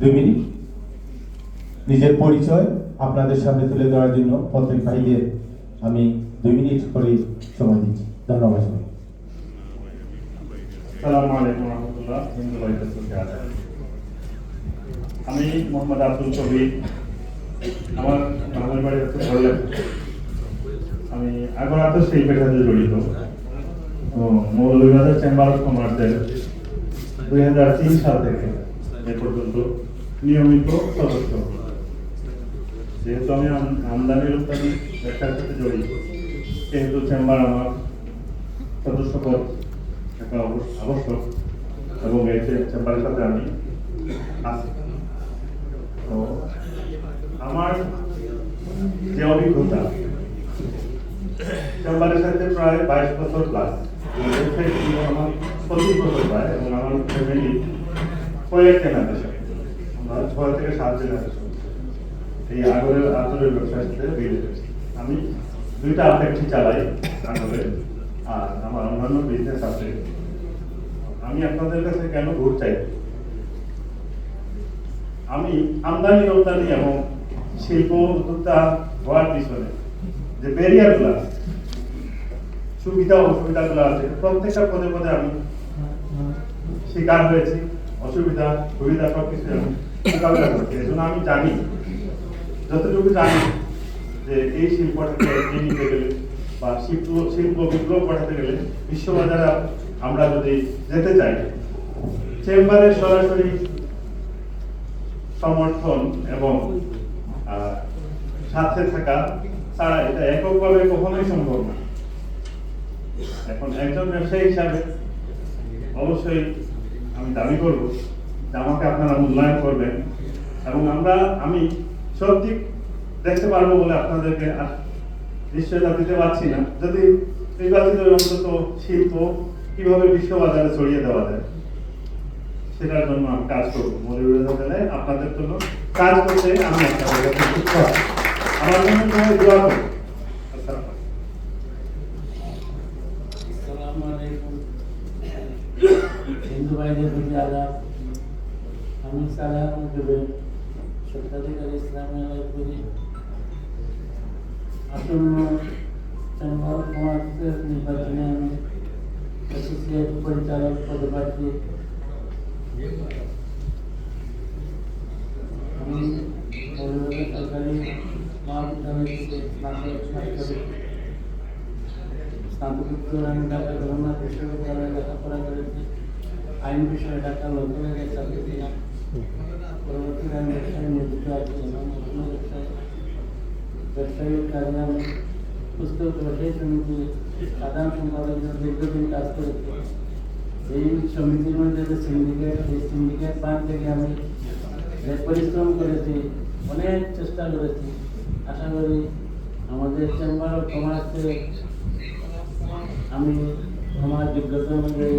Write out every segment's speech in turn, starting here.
দুই নিজের পরিচয় আপনাদের সামনে তুলে ধরার জন্য প্রত্যেক ভাইদের আমি দুই মিনিট করে সময় দিচ্ছি। ধন্যবাদ সবাই আমি মোহাম্মদ আব্দুল কবির। আমার গ্রামের বাড়ি হচ্ছে ধরলেন আমি আগরাতে শিল্পের সাথে জড়িত। তো মৌলভীবাজার চেম্বার অফ কমার্সের দুই হাজার তিন সাল থেকে। এ পর্যন্ত নিয়মিত সদস্য যেহেতু আমি আম- আমদানি রপ্তানি ব্যবসার সাথে জড়িত সেহেতু চেম্বার আমার সদস্যপদ থাকা অবশ্য- আবশ্যক এবং এই চেম্বারের সাথে আমি আছি। তো আমার যে অভিজ্ঞতা, চেম্বারের সাথে প্রায় বাইশ বছর প্লাস আমার পঁচিশ বছর প্রায় এবং আমার ফ্যামিলি কয়েক জেনারেশন আমরা ছয় থেকে সাত জেনারেশন এই আগরের আতরের ব্যবসার সাথে আমি দুইটা ফ্যাক্টরি চালাই আগরে, আর আমার অন্যান্য বিজনেস আছে। আমি আপনাদের কাছে কেন ভোট চাই? আমি আমদানি, রপ্তানি এবং শিল্প, উদ্যোক্তা হওয়ার পিছনে যে ব্যারিয়ারগুলো সুবিধা, অসুবিধাগুলো আছে, প্রত্যেকটা পদে পদে আমি শিকার হয়েছি। অসুবিধা সুবিধা সব কিছু মোকাবিলা করছি, এই আমি জানি, যতটুকু জানি, যে এই শিল্পটাকে এগিয়ে নিতে গেলে বা শিল্প শিল্প বিপ্লব পাঠাতে গেলে বিশ্ববাজারে আমরা যদি যেতে চাই চেম্বারের সরাসরি সমর্থন এবং সাথে থাকা ছাড়া এটা এককভাবে কখনোই সম্ভব না। এখন একজন ব্যবসায়ী হিসাবে অবশ্যই আমি দাবি করব যে আমাকে আপনারা মূল্যায়ন করবেন এবং আমরা, আমি সব দিক দেখতে পারব বলে আপনাদেরকে নিশ্চয়তা দিতে পারছি না। যদি নির্বাচিত অন্তত শিল্প কীভাবে বিশ্ববাজারে ছড়িয়ে দেওয়া যায়, সেটার জন্য আমি কাজ করব। মৌলভীবাজার জেলায় আপনাদের জন্য কাজ করতে আমি আপনাদের কাছে আমার জন্য দোয়া করুন আসসালামু আলাইকুম। আসসালামু আলাইকুম হিন্দু ভাইদের প্রতি আদাব আমি সালাম দেবে সত্যাধিকার ইসলামী লাইব্রেরি আসন্ন চেম্বার অফ কমার্সের নির্বাচনে আমি অ্যাসোসিয়েট পরিচালক পদপ্রার্থী আমি কলকাতা সরকারি মহাবিদ্যালয় থেকে স্নাতক পাশ করি স্নাতকোত্তর আমি ঢাকা জগন্নাথ বিশ্ববিদ্যালয়ে লেখাপড়া করেছি আইন বিষয়ে লোকালের ছাত্র ছিলাম পরবর্তীতে আমি ব্যবসায় নিয়োজিত এবং বিভিন্ন ব্যবসায় ব্যবসায়িক কাজে আমি পুস্তক ব্যবসায়ী সমিতি সাধারণ কাজ করেছি। এই সমিতির মধ্যে সিন্ডিকেট এই সিন্ডিকেট বাঁধ থেকে আমি পরিশ্রম করেছি, অনেক চেষ্টা করেছি। আশা করি আমাদের চেম্বার অফ আমি আমার যোগ্যতা অনুযায়ী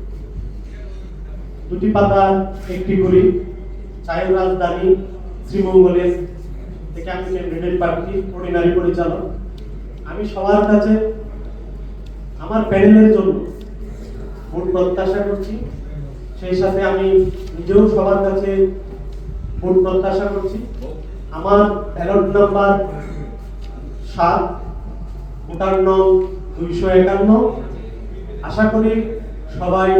দুটি পাতা একটি করি চায়ের রাজধানী শ্রীমঙ্গলের থেকে আমি ক্যান্ডিডেট প্রার্থী অর্ডিনারি পরিচালক। আমি সবার কাছে আমার প্যানেলের জন্য ভোট প্রত্যাশা করছি। সেই সাথে আমি নিজেও সবার কাছে ভোট প্রত্যাশা করছি। আমার ব্যালট নাম্বার সাত, ভোটার নং দুইশো একান্ন। আশা করি সবাই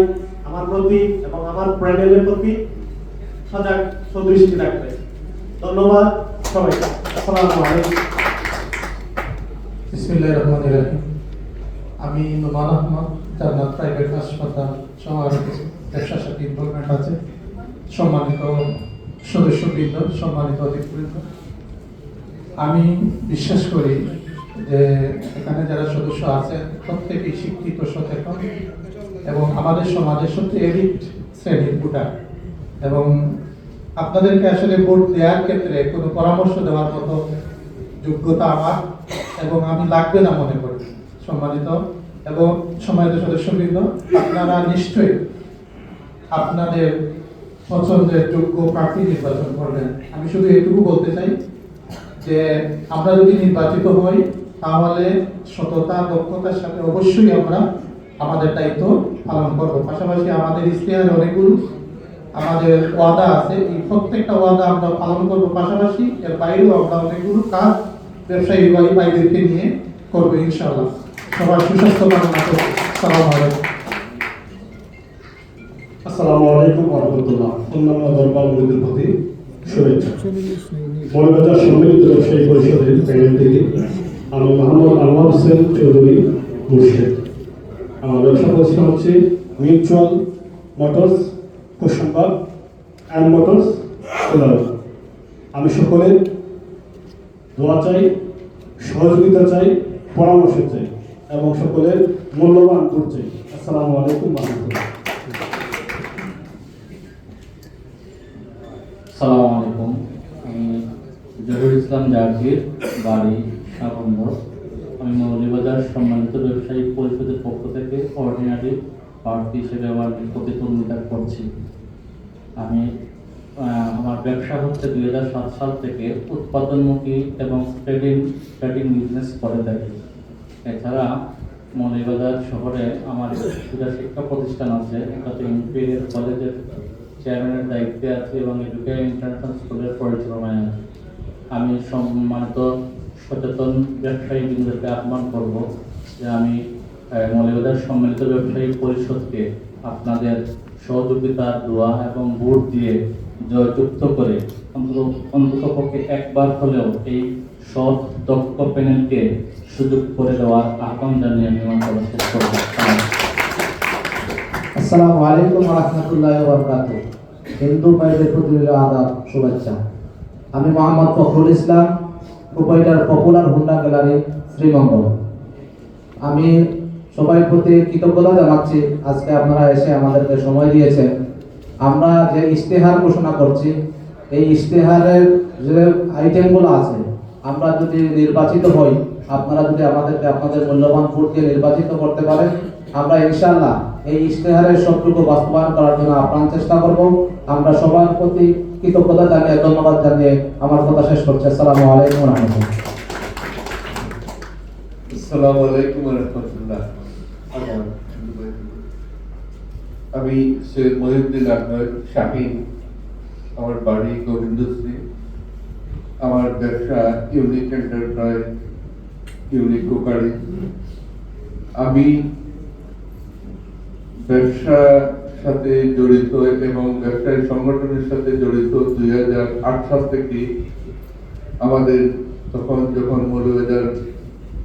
আমার প্রতি এবং আমার প্যানেলের প্রতি সজাগ, সদৃষ্টি রাখবে। ধন্যবাদ সবাইকে। আসসালামু আলাইকুম। বিসমিল্লাহির রহমানির রহিম। আমি নোমান আহমদ, জান্নাত প্রাইভেট হাসপাতাল সহ আরও কিছু সাথে ইনভলভমেন্ট আছে। সম্মানিত সদস্যবৃন্দ, সম্মানিত অতিথিবৃন্দ। আমি বিশ্বাস করি যে এখানে যারা সদস্য আছেন, প্রত্যেকেই শিক্ষিত, সচেতন। এবং আমাদের সমাজের সত্যি এলিট শ্রেণির ভোটার। এবং আপনাদেরকে আসলে ভোট দেওয়ার ক্ষেত্রে কোনো পরামর্শ দেওয়ার মতো যোগ্যতা আমার এবং আমি লাগবে না মনে করি, সম্মানিত এবং সম্মানিত সদস্যবৃন্দ, আপনারা নিশ্চয়ই আপনাদের পছন্দের যোগ্য প্রার্থী নির্বাচন করবেন। আমি শুধু এটুকু বলতে চাই যে আমরা যদি নির্বাচিত হই, তাহলে সততা, দক্ষতার সাথে অবশ্যই আমরা আমাদের দায়িত্ব পালন করব। পাশাপাশি আমাদের ইশতেহারে অনেকগুলো আমাদের ওয়াদা আছে, এই প্রত্যেকটা ওয়াদা আমরা পালন করব। পাশাপাশি এর বাইরেও আমরা অনেকগুলো কাজ, ব্যবসায়ী ভাইদেরকে নিয়ে করব ইনশাআল্লাহ। সবার সুস্বাস্থ্য কামনা করছি সালাম আলাইকুম। আসসালামু আলাইকুম অন্যান্য দরবারগুলিদের প্রতি শুভেচ্ছা। সম্মিলিত ব্যবসায়ী পরিষদের প্যানেল থেকে আমি মোহাম্মদ আনোয়ার হোসেন চৌধুরী মুর্শেদ। ব্যবসা প্রতিষ্ঠান হচ্ছে mutual motors Kusumbag and motors আমি সকলের দোয়া চাই, সহযোগিতা চাই, পরামর্শ চাই এবং সকলের মূল্যবান ভোট চাই। আসসালামু আলাইকুম রহমতুল্লাহ। সালাম আলাইকুম। আমি জহুর ইসলাম জাকির বাড়ি সাগম্বর আমি মৌলিবাজার সম্মানিত ব্যবসায়ী পরিষদের পক্ষ থেকে অর্ডিনারি প্রার্থী হিসেবে আমার প্রতিদ্বন্দ্বিতা করছি। আমি আমার ব্যবসা হচ্ছে দু হাজার সাত সাল থেকে উৎপাদনমুখী এবং ট্রেডিং ট্রেডিং বিজনেস করে থাকি। এছাড়া মৌলিবাজার শহরে আমার দুটা শিক্ষা প্রতিষ্ঠান আছে, এটাতে ইম্পেরিয়াল কলেজের চেয়ারম্যানের দায়িত্বে আছে এবং এডুকেশন ইন্টারন্যাশনাল স্কুলের পরিচালনায় আমি সম্মানিত সচেতন ব্যবসায়ী বৃন্দকে আহ্বান করব যে আমি মৌলবাজার সম্মিলিত ব্যবসায়ী পরিষদকে আপনাদের সহযোগিতা দোয়া এবং ভোট দিয়ে জয়যুক্ত করে অন্তত অন্ততপক্ষে একবার হলেও এই সৎ, দক্ষ প্যানেলকে সুযোগ করে দেওয়ার আহ্বান জানিয়ে আমি আমার শেষ করব। আসসালামু আলাইকুম রহমতুল্লাহ বরকাত হিন্দু ভাইদের প্রতি আদাব, শুভেচ্ছা। আমি Mohammad Fakhrul Islam proprietor popular Honda gallery Sreemangal. আমি সবাই প্রতি কৃতজ্ঞতা জানাচ্ছি, আজকে আপনারা এসে আমাদেরকে সময় দিয়েছেন। আমরা যে ইশতেহার ঘোষণা করছি, এই ইশতেহারের যে আইটেমগুলো আছে, আমরা যদি নির্বাচিত হই, আপনারা যদি আমাদেরকে, আপনাদের মূল্যবান ভোট দিয়ে নির্বাচিত করতে পারেন, আমরা ইনশাআল্লাহ এই ইশতেহারের সবটুকু বাস্তবায়ন করার জন্য আপ্রাণ চেষ্টা করব। আমরা সবার প্রতি কৃতজ্ঞতা জানিয়ে, ধন্যবাদ জানিয়ে আমার কথা শেষ করছি। আসসালামু আলাইকুম রহমতুল্লাহ। আলাইকুম রহমতুল্লাহ। আমি সৈয়দ মহিউদ্দিন আকবর শাহিন আমার বাড়ি গোবিন্দশ্রী। আমার ব্যবসা ইউনিক এন্টারপ্রাইজ, ইউনিক কুকারি। আমি ব্যবসার সাথে জড়িত এবং ব্যবসায়ী সংগঠনের সাথে জড়িত দুই হাজার আট সাল থেকে আমাদের তখন যখন মৌলবাজার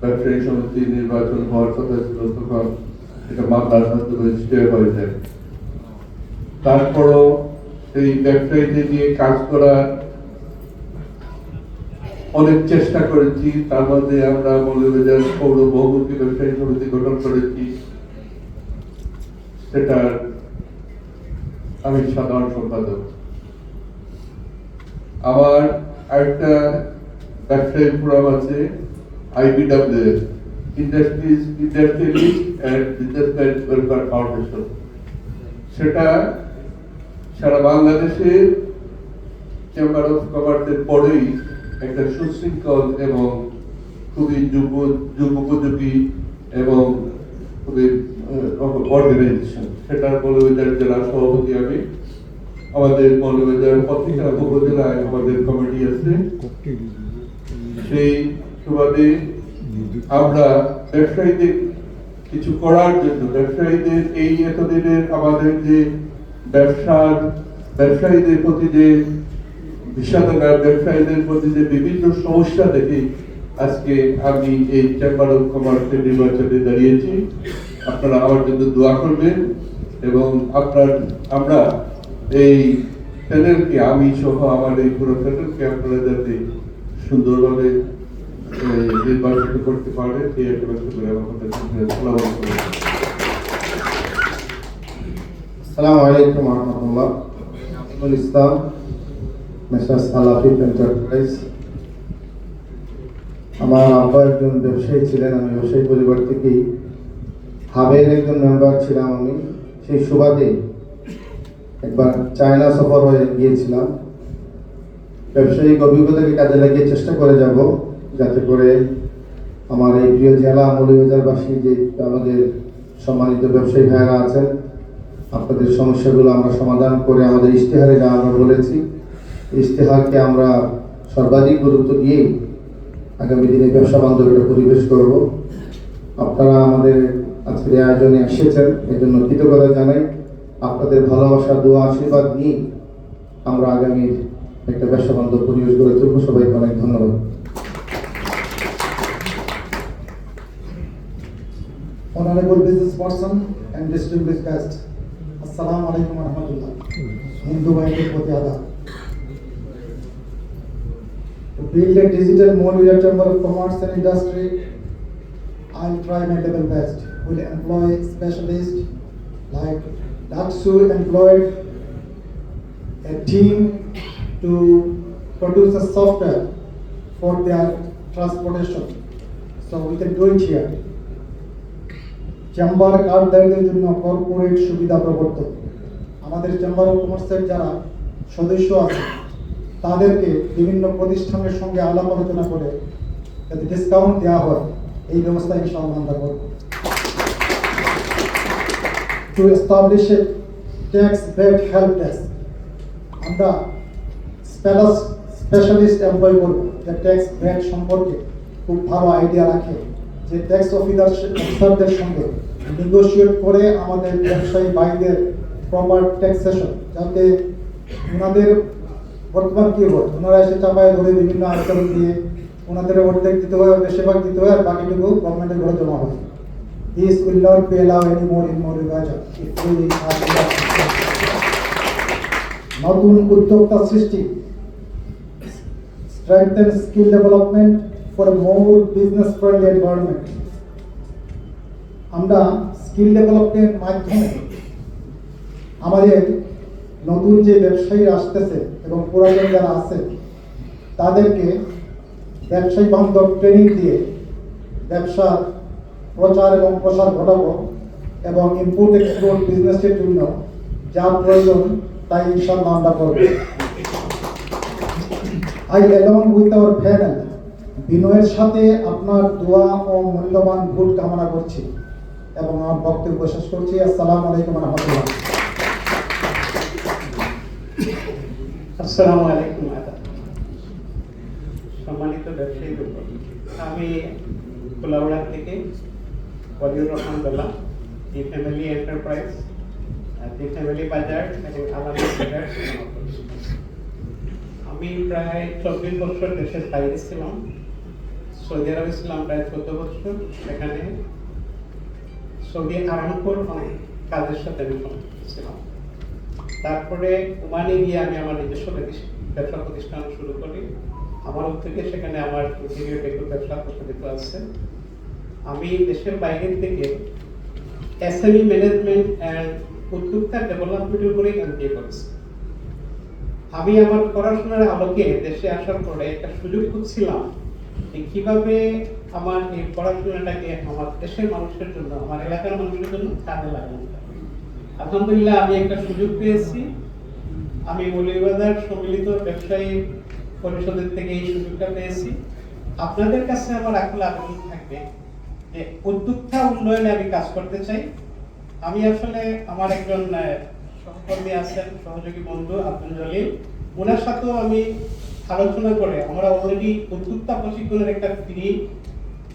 ব্যবসায়ী সমিতি নির্বাচন হওয়ার কথা ছিল, তখন এটা হয়ে যায়। তারপরও সেই ব্যবসায়ীদের নিয়ে কাজ করার অনেক চেষ্টা করেছি। তার মধ্যে আমরা মৌলবাজার পৌর বহুমুখী ব্যবসায়ী সমিতি গঠন করেছি। সেটার আমি সাধারণ সম্পাদক। আমার আরেকটা ব্যবসায়ী ফোরাম আছে IBW industries and welfare foundation সেটা সারা বাংলাদেশে চেম্বার অফ কমার্সের পরেই একটা সুশৃঙ্খল এবং খুবই যুব যুগোপযোগী এবং খুবই অর্গানাইজেশন সেটার মৌলবাজার জেলা সভাপতি আমি। আমাদের মৌলবাজার প্রত্যেকটা উপজেলায় আমাদের কমিটি আছে। সেই সুবাদে আমরা ব্যবসায়ীদের, কিছু করার জন্য ব্যবসায়ীদের এই এতদিনের আমাদের যে ব্যবসার, ব্যবসায়ীদের প্রতি যে বিষাদনা ব্যবসায়ীদের প্রতি যে বিভিন্ন সমস্যা দেখি আজকে আমি এই চেম্বার অফ কমার্সের নির্বাচনে দাঁড়িয়েছি। আপনারা আমার জন্য দোয়া করবেন এবং আপনার, আমরা এই প্যানেলকে, আমি সহ আমার এই পুরো প্যানেলকে আপনারা যাতে সুন্দরভাবে নির্বাচিত করতে পারে, সেই একটা করে কথা সালাম আলাইকুম। রহমতুল্লাহ। ইসলাম আমার আব্বা একজন ব্যবসায়ী ছিলেন, আমি ব্যবসায়ী পরিবার থেকেই। হাবের একজন মেম্বার ছিলাম আমি। সেই সুবাদে একবার চায়না সফর হয়ে গিয়েছিলাম। ব্যবসায়িক অভিজ্ঞতাকে কাজে লাগিয়ে চেষ্টা করে যাব, যাতে করে আমার এই প্রিয় জেলা মৌলভীবাজারবাসী যে আমাদের সম্মানিত ব্যবসায়ী ভাইয়েরা আছেন, আপনাদের সমস্যাগুলো আমরা সমাধান করে আমাদের ইশতেহারে যা আমরা বলেছি। ইশতেহারকে আমরা সর্বাধিক গুরুত্ব দিয়েই আগামী দিনে ব্যবসা বান্ধব পরিবেশ করব। আপনারা আমাদের আজকে আয়োজনে এসেছেন, এজন্য কৃতজ্ঞতা জানাই। আপনাদের ভালোবাসা দু আশীর্বাদ নিয়ে আমরা আগামীর একটা ব্যবসা বান্ধব পরিবেশ গড়ে তুলব। সবাই অনেক ধন্যবাদ। Honourable business person and distribute আসসালাম আলাইকুম রহমতুল্লাহ হিন্দু বাহিনীর প্রতি আদা digital mobile chamber of commerce and industry I try my level best Will employ specialists like Daksu employed a team to produce a software for their transportation. So we can do it here. Chamber কার্ডধারীদের জন্য corporate সুবিধা প্রবর্তন আমাদের chamber of কমার্সের যারা সদস্য আছে, তাদেরকে বিভিন্ন প্রতিষ্ঠানের সঙ্গে আলাপ আলোচনা করে যাতে ডিসকাউন্ট দেওয়া হয় এই ব্যবস্থা ইনশাআল্লাহ আমরা করব establish a tax based help desk আমরা স্পেশালিস্ট এমপ্লয় করব যে ট্যাক্স বেড সম্পর্কে খুব ভালো আইডিয়া রাখে, যে ট্যাক্স অফিসার অফিসারদের সঙ্গে নেগোশিয়েট করে আমাদের ব্যবসায়ী ভাইদের প্রপার ট্যাক্সেশন যাতে ওনাদের বর্তমান কি হয় ওনারা এসে চাপায় ধরে বিভিন্ন আচরণ দিয়ে, ওনাদের অর্ধেক দিতে হয়, বেশিরভাগ দিতে হয়, আর বাকিটুকু গভর্নমেন্টের ঘরে জমা হয়। This will not be allowed anymore in Moribaja if we are নতুন উদ্যোক্তা সৃষ্টি strengthen skill development for a more business friendly environment আমরা স্কিল ডেভেলপমেন্ট মাধ্যমে আমাদের নতুন যে ব্যবসায়ী আসতেছে এবং পুরাতন যারা আছে তাদেরকে ব্যবসায়ী বান্ধব ট্রেনিং দিয়ে ব্যবসার প্রচার এবং প্রসার ঘটাবো এবং ইম্পোর্ট এক্সপোর্ট বিজনেসের জন্য যা প্রয়োজন, তাই ইনশাল্লাহ আমরা করব। I along with our panel, বিনয়ের সাথে আপনার দোয়া ও মূল্যবান ভোট কামনা করছি এবং আমার বক্তব্য শেষ করছি। আসসালামু আলাইকুম রহমতুল্লাহ। আসসালামু আলাইকুম সম্মানিত ব্যবসায়ী আমি কোলাউড়া থেকে Waliur Rahman Dolla the family enterprise the family Bazar এবং আলাদা বাজার আমি প্রায় চব্বিশ বছর দেশের বাইরে ছিলাম। সৌদি আরবে ছিলাম প্রায় চোদ্দ বছর। সেখানে সৌদি আরামপুর কাজের সাথে আমি ছিলাম। তারপরে ওমানে গিয়ে আমি আমার নিজস্ব ব্যবসা প্রতিষ্ঠান শুরু করি। আমার থেকে সেখানে আমার ব্যবসা প্রচলিত আছে। আমি দেশের বাইরে থেকে এসএমই ম্যানেজমেন্ট অ্যান্ড উদ্যোক্তা ডেভেলপমেন্টের উপরে এমবিএ করেছি। আমি আমার পড়াশোনার আলোকে দেশে আসার পরে একটা সুযোগ খুঁজছিলাম যে কীভাবে আমার এই পড়াশোনাটাকে আমার দেশের মানুষের জন্য, আমার এলাকার মানুষের জন্য কাজে লাগানো আলহামদুলিল্লাহ, আমি একটা সুযোগ পেয়েছি। আমি মৌলভীবাজার সম্মিলিত ব্যবসায়ী পরিষদের থেকে এই সুযোগটা পেয়েছি। আপনাদের কাছে আমার আকুল আবেদন থাকবে। যে উদ্যোক্তা উন্নয়নে আমি কাজ করতে চাই। আমি আসলে আমার একজন সহকর্মী আছেন, সহযোগী বন্ধু আব্দুল জলিল। ওনার সাথেও আমি আলোচনা করে আমরা অলরেডি উদ্যোক্তা প্রশিক্ষণের একটা ফ্রি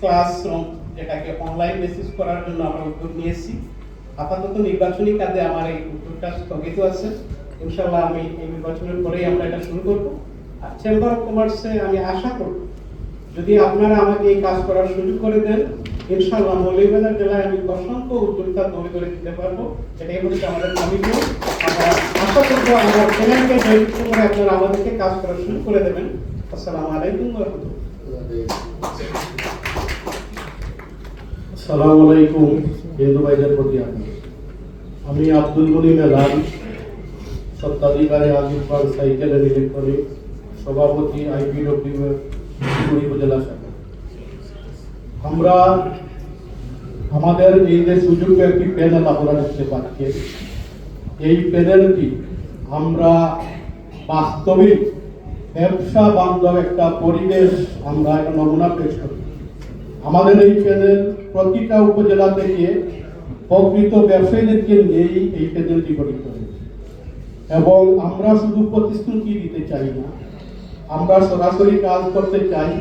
ক্লাসরুম যেটাকে অনলাইন বেসিস করার জন্য আমরা উদ্যোগ নিয়েছি। আপাতত নির্বাচনী কাজে আমার এই উদ্যোগটা স্থগিত আছে। ইনশাল্লাহ আমি এই নির্বাচনের পরেই আমরা এটা শুরু করব। আর চেম্বার অফ কমার্সে আমি আশা করব, যদি আপনারা আমাকে এই কাজ করার সুযোগ করে দেন ইনশাল্লাহ মৌলভীবাজার জেলায় আমি অসংখ্য উদ্যোক্তা তৈরি করে দিতে পারব। এটাই হচ্ছে আমাদের আশা আমার করে আপনারা আমাদেরকে কাজ করার সুযোগ করে দেবেন। আসসালামু আলাইকুম আলাইকুম, হিন্দু ভাইদের প্রতি। আমি। আব্দুল গনি মেলান, সত্ত্বাধিকারী আজিফার সাইকেল ইলেকট্রনিক্স সভাপতি আইপিডব্লিউ উপজেলা শাখা আমরা আমাদের এই যে সুযোগ একটি প্যানেল আপনারা দেখতে পাচ্ছেন এই প্যানেলটি আমরা বাস্তবিক ব্যবসা বান্ধব একটা পরিবেশ আমরা নমুনা পেশ করি। আমাদের এই প্যানেল প্রতিটা উপজেলা থেকে প্রকৃত ব্যবসায়ীদেরকে নিয়েই এই প্যানেলটি গঠিত হয়েছে। এবং আমরা শুধু প্রতিশ্রুতি দিতে চাই না, আমরা সরাসরি কাজ করতে চাই,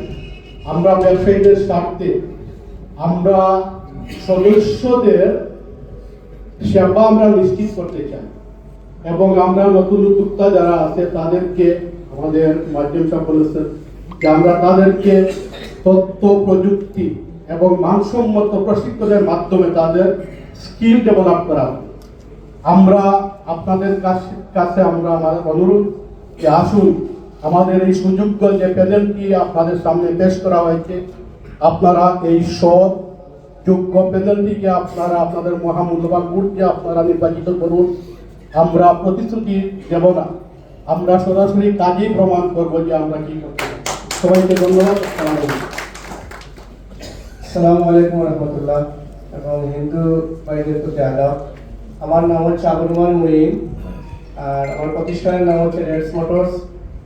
আমরা ব্যবসায়ীদের স্বার্থে আমরা সদস্যদের সেবা আমরা নিশ্চিত করতে চাই এবং আমরা নতুন উদ্যোক্তা যারা আছে, তাদেরকে আমাদের মাধ্যম সাহেব বলেছেন যে আমরা তাদেরকে তথ্য, প্রযুক্তি এবং মানসম্মত প্রশিক্ষণের মাধ্যমে তাদের স্কিল ডেভেলপ করা। আমরা আপনাদের কাছে আমরা আমাদের অনুরোধ যে আসুন, আমাদের এই সুযোগ্য যে প্যানেলটি আপনাদের সামনে পেশ করা হয়েছে আপনারা এই সৎ যোগ্য প্যানেলটিকে আপনারা আপনাদের মহামূল্যবান ভোটকে আপনারা নির্বাচিত করুন। আমরা প্রতিশ্রুতি দেব না। আমরা সরাসরি কাজেই প্রমাণ করব যে আমরা কি। সবাইকে ধন্যবাদ। আসসালামু আলাইকুম। রহমতুল্লাহ। এবং হিন্দু ভাইদের প্রতি আদাব। আমার নাম হচ্ছে আবুল রহমান মুইন আর আমার প্রতিষ্ঠানের নাম হচ্ছে রেডস মোটরস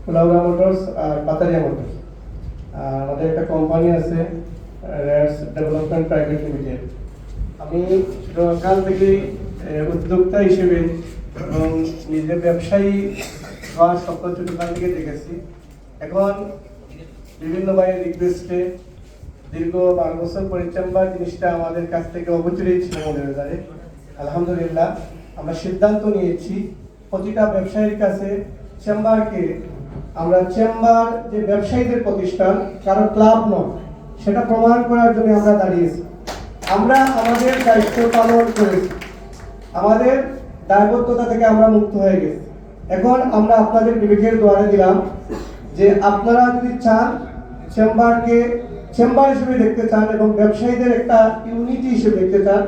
ফুলাউরা মোটরস আর পাতারিয়া মোটরস। আমাদের একটা কোম্পানি আছে রেডস ডেভেলপমেন্ট প্রাইভেট লিমিটেড আমি কাল থেকে উদ্যোক্তা হিসেবে এবং নিজের ব্যবসায়ী হওয়ার স্বপ্ন ছোটকাল থেকে দেখেছি। এখন বিভিন্ন ভাইয়ের রিকোয়েস্টে দীর্ঘ বারো বছর পরিচাম্বার জিনিসটা আমাদের কাছ থেকে অবচরেই ছিল মনে বাজারে। আলহামদুলিল্লাহ, আমরা সিদ্ধান্ত নিয়েছি, প্রতিটা ব্যবসায়ীর কাছে চেম্বারকে আমরা চেম্বার, যে ব্যবসায়ীদের প্রতিষ্ঠান, কারও ক্লাব নয়, সেটা প্রমাণ করার জন্য আমরা দাঁড়িয়েছি। আমরা আমাদের দায়িত্ব পালন করেছি। আমাদের দায়বদ্ধতা থেকে আমরা মুক্ত হয়ে গেছি। এখন আমরা আপনাদের বিবেকের দ্বারে দিলাম যে আপনারা যদি চান চেম্বারকে, চেম্বার হিসেবে দেখতে চান এবং ব্যবসায়ীদের একটা ইউনিটি হিসেবে দেখতে চান,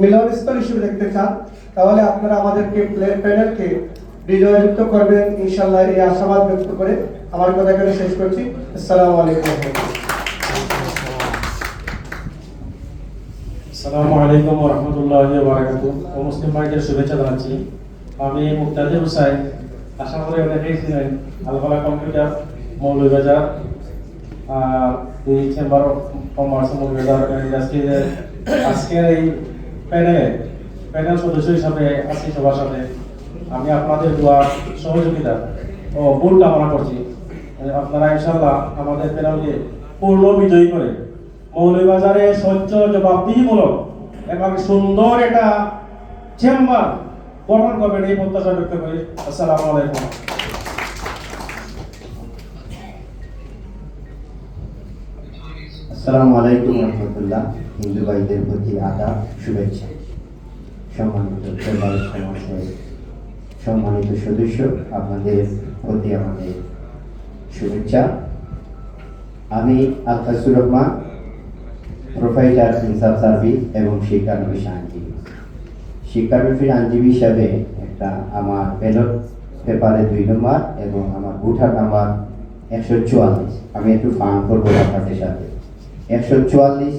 মিলনস্থল হিসেবে দেখতে চান, তাহলে আপনারা আমাদেরকে প্যানেলকে বিজয়যুক্ত করবেন ইনশাল্লাহ এই আশাবাদ ব্যক্ত করে আমার কথা এখানে শেষ করছি। আসসালামু আলাইকুম। আসসালামু আলাইকুম ও মুসলিম শুভেচ্ছা জানাচ্ছি। আমি মুক্তাদির হুসাইন। আশা করি অনেকেই আলফালা কম্পিউটার মৌলভীবাজার, আর এই চেম্বার অফ কমার্স আজকের এই প্যানেলে, প্যানেল সদস্য হিসাবে আছি সবার সাথে আমি আপনাদের দোয়া, সহযোগিতা ও ভুল কামনা করছি। আপনারা ইনশাল্লাহ আমাদের প্যানেলকে পূর্ণ বিজয়ী করে মৌলভীবাজারে স্বচ্ছ জবাবদিহিমূলক এবং সুন্দর একটা চেম্বার গঠন করবেন এই প্রত্যাশা ব্যক্ত করি। আসসালামু আলাইকুম। আসসালামু আলাইকুম রহমতুল্লাহ। হিন্দু ভাইদের প্রতি আদাব, শুভেচ্ছা। সম্মানিত সম্মানিত সদস্য, আপনাদের প্রতি আমাদের শুভেচ্ছা। আমি আলকাসুর রহমান প্রোফাইটার ইনসাফ সার্ভিস এবং শিক্ষানবিশ আইনজীবী। শিক্ষানবিশ আইনজীবী হিসাবে একটা আমার ব্যালট পেপারে দুই নম্বর এবং আমার ভোটার নাম্বার একশো চুয়াল্লিশ। আমি একটু ফান করব আপনাদের সাথে। একশো চুয়াল্লিশ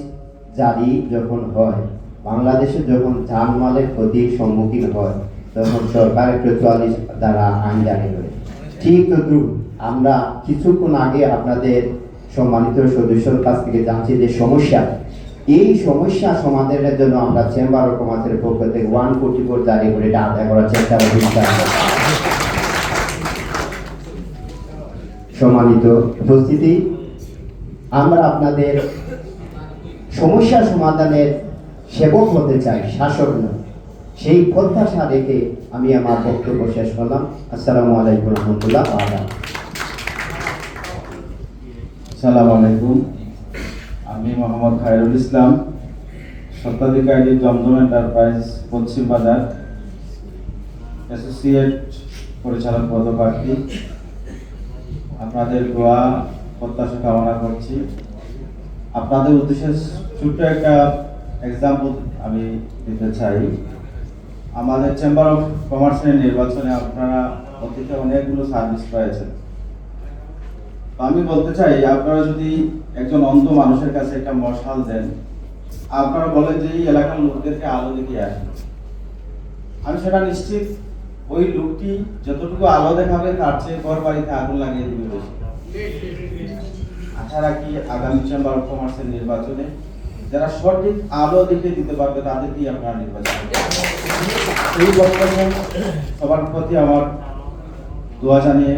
জারি যখন হয়, বাংলাদেশে যখন জানমালের ক্ষতির সম্মুখীন হয় তখন সরকার একশো চুয়াল্লিশ দ্বারা আইন জারি করে। ঠিক তদ্রুপ আমরা কিছুক্ষণ আগে আপনাদের সম্মানিত সদস্যর কাছ থেকে জানছি যে সমস্যা এই সমস্যা সমাধানের জন্য আমরা চেম্বার অফ কমার্সের পক্ষ থেকে ওয়ান কোটি ফোর জারি করে এটা আদায় করার চেষ্টা সম্মানিত উপস্থিতি, আমরা আপনাদের সমস্যা সমাধানের সেবক হতে চাই, শাসক নয় সেই প্রত্যাশা রেখে আমি আমার বক্তব্য শেষ করলাম। আসসালামু আলাইকুম রহমতুল্লাহ আদাব আলাইকুম। আমি মোহাম্মদ খায়রুল ইসলাম, স্বত্বাধিকারী জমজম এন্টারপ্রাইজ পশ্চিম বাজার অ্যাসোসিয়েট পরিচালক পদপ্রার্থী। আপনাদের দোয়া, প্রত্যাশা কামনা করছি। আপনাদের উদ্দেশ্যে ছোট্ট একটা এক্সাম্পল আমি দিতে চাই। আমাদের চেম্বার অফ কমার্সের নির্বাচনে আপনারা অতীতে অনেকগুলো সার্ভিস পেয়েছেন। আমি বলতে চাই, আপনারা যদি একজন অন্ধ মানুষের কাছে একটা মশাল দেন, আপনারা বলেন যে এই এলাকার লোকদেরকে আলো দেখিয়ে আসেন। আমি সেটা নিশ্চিত, ওই লোকটি যতটুকু আলো দেখাবে, তার চেয়ে ঘর বাড়িতে আগুন লাগিয়ে দিবে বেশি। আশা রাখি আগামী চেম্বার অফ কমার্সের নির্বাচনে যারা সঠিক আলো দেখিয়ে দিতে পারবে, তাদেরকেই আপনারা নির্বাচন। এই বক্তব্য সবার প্রতি আমার দোয়া জানিয়ে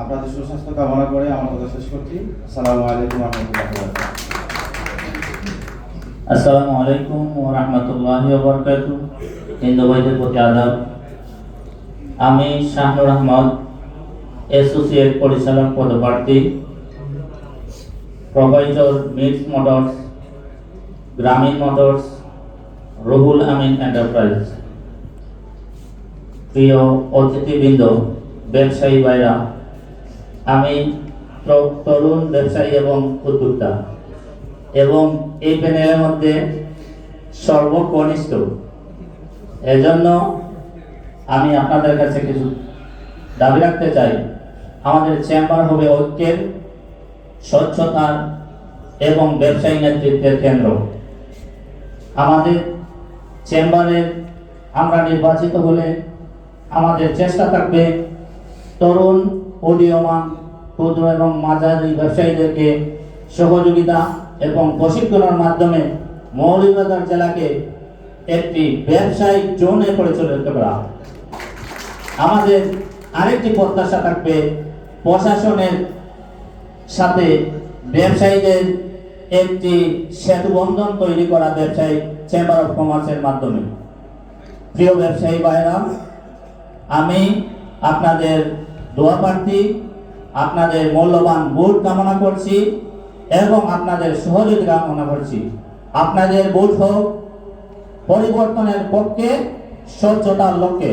আপনাদের সুস্বাস্থ্য কামনা করে আমার কথা শেষ করছি। আসসালামু আলাইকুম রহমতুল্লাহ। আসসালামু আলাইকুম ওয়া রাহমাতুল্লাহি ওয়া হিন্দু ভাইদের প্রতি আদাব। আমি শাহনুর আহমদ অ্যাসোসিয়েট পরিচালক পদপ্রার্থী provider mix motors, Grameen motors, Ruhul Amin enterprise. প্রিয় অতিথিবৃন্দ, ব্যবসায়ী ভাইরা, আমি তরুণ ব্যবসায়ী এবং উদ্যোক্তা এবং এই প্যানেলের মধ্যে সর্বকনিষ্ঠ। এজন্য আমি আপনাদের কাছে কিছু দাবি রাখতে চাই। আমাদের চেম্বার হবে ঐক্যের, স্বচ্ছতার এবং ব্যবসায়ী নেতৃত্বের কেন্দ্র। আমাদের চেম্বারের আমরা নির্বাচিত হলে আমাদের চেষ্টা থাকবে তরুণ, উদীয়মান, ক্ষুদ্র এবং মাঝারি ব্যবসায়ীদেরকে সহযোগিতা এবং প্রশিক্ষণের মাধ্যমে মৌলভীবাজার জেলাকে একটি ব্যবসায়িক জোনে পরিচালিত করা আমাদের আরেকটি প্রত্যাশা থাকবে প্রশাসনের সাথে ব্যবসায়ীদের একটি সেতুবন্ধন তৈরি করা ব্যবসায়িক চেম্বার অফ কমার্সের মাধ্যমে। প্রিয় ব্যবসায়ী ভাইরা আমি আপনাদের দোয়া প্রার্থী, আপনাদের মূল্যবান ভোট কামনা করছি এবং আপনাদের সহযোগিতা কামনা করছি। আপনাদের ভোট হোক, পরিবর্তনের পক্ষে, স্বচ্ছতার লক্ষ্যে।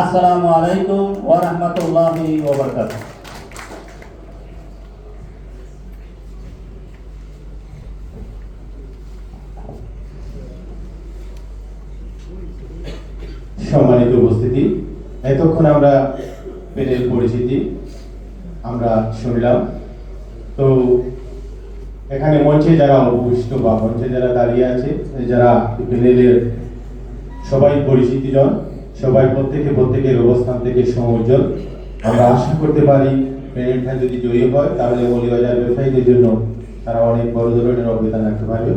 আসসালামু আলাইকুম ওয়া রাহমাতুল্লাহি ওয়া বারাকাতুহু সম্মানিত উপস্থিতি এতক্ষণ আমরা পেনের পরিচিতি আমরা শুনলাম। তো এখানে মঞ্চে যারা উপবিষ্ট বা মঞ্চে যারা দাঁড়িয়ে আছে যারা পেনেলের সবাই পরিচিতিজন সবাই প্রত্যেকে প্রত্যেকের অবস্থান থেকে সমুজ্জ্বল আমরা আশা করতে পারি প্যানেলটা যদি জয়ী হয়, তাহলে মৌলিবাজার ব্যবসায়ীদের জন্য তারা অনেক বড় ধরনের অবদান রাখতে পারবে।